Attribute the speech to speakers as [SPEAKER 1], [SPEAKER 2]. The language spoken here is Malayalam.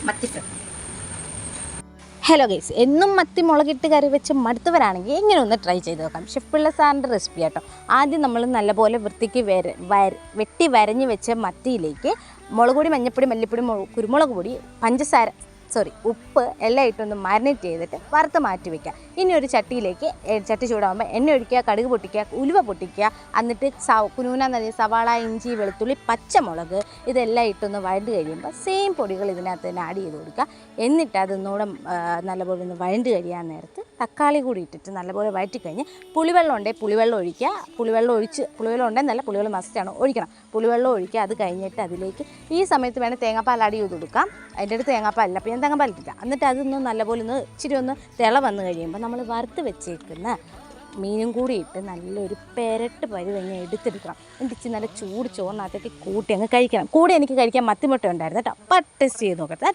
[SPEAKER 1] മത്തി
[SPEAKER 2] ഹലോ ഗൈസ് എന്നും മത്തി മുളകിട്ട് കറി വെച്ച് മടുത്തവരാണെങ്കിൽ എങ്ങനെ ഒന്ന് ട്രൈ ചെയ്ത് നോക്കാം. ഷെഫ് പിള്ള സാറിന്റെ റെസിപ്പി കേട്ടോ ആദ്യം നമ്മൾ നല്ലപോലെ വൃത്തിക്ക് വര വര വെട്ടി വരഞ്ഞ് വെച്ച മത്തിയിലേക്ക് മുളക് പൊടി മഞ്ഞപ്പൊടി മല്ലിപ്പൊടി മുള- കുരുമുളക് പൊടി പഞ്ചസാര സോറി ഉപ്പ് എല്ലാം ഇട്ടൊന്ന് മാരിനേറ്റ് ചെയ്തിട്ട് വറുത്ത് മാറ്റി വെക്കുക. ഇനി ഒരു ചട്ടിയിലേക്ക് ചട്ടി ചൂടാകുമ്പോൾ എണ്ണ ഒഴിക്കുക കടുക് പൊട്ടിക്കുക ഉലുവ പൊട്ടിക്കുക എന്നിട്ട് സ കുനൂന നദി സവാള ഇഞ്ചി വെളുത്തുള്ളി പച്ചമുളക് ഇതെല്ലാം ഇട്ടൊന്ന് വഴണ്ട് കഴിയുമ്പോൾ സെയിം പൊടികൾ ഇതിനകത്ത് തന്നെ ആഡ് ചെയ്ത് കൊടുക്കുക. എന്നിട്ട് അതൊന്നുകൂടെ നല്ലപോലെ ഒന്ന് വഴണ്ട് കഴിയാൻ നേരത്ത് തക്കാളി കൂടി ഇട്ടിട്ട് നല്ലപോലെ വഴറ്റി കഴിഞ്ഞ് പുളിവെള്ളം ഉണ്ടെങ്കിൽ പുളിവെള്ളം ഒഴിക്കുക. പുളിവെള്ളം ഒഴിച്ച് പുളിവെള്ളം ഉണ്ടെന്നല്ല പുളിവെള്ളം മസ്റ്റാണ് ഒഴിക്കണം. പുളിവെള്ളം ഒഴിക്കുക. അത് കഴിഞ്ഞിട്ട് അതിലേക്ക് ഈ സമയത്ത് വേണേൽ തേങ്ങാപ്പാൽ ആഡ് ചെയ്ത് കൊടുക്കാം. അതിന്റെ അടുത്ത് തേങ്ങാപ്പാലില്ല. അപ്പോൾ ഞാൻ തേങ്ങാപ്പാൽ ഇട്ടില്ല എന്നിട്ട് അതൊന്ന് നല്ലപോലെ ഒന്ന് ഇച്ചിരി ഒന്ന് തിള വന്ന് കഴിയുമ്പോൾ നമ്മൾ വറുത്ത് വെച്ചേക്കുന്ന മീനും കൂടി ഇട്ട് നല്ലൊരു പെരട്ട് പരുവങ്ങ് എടുത്തെടുക്കണം. എന്നിട്ട് നല്ല ചൂട് ചോറിനകത്തേക്ക് കൂട്ടി അങ്ങ് കഴിക്കണം. കൂടെ എനിക്ക് കഴിക്കാൻ മത്തിമുട്ട ഉണ്ടായിരുന്നു കേട്ടോ. അപ്പം ടെസ്റ്റ് ചെയ്ത് നോക്കട്ടെ.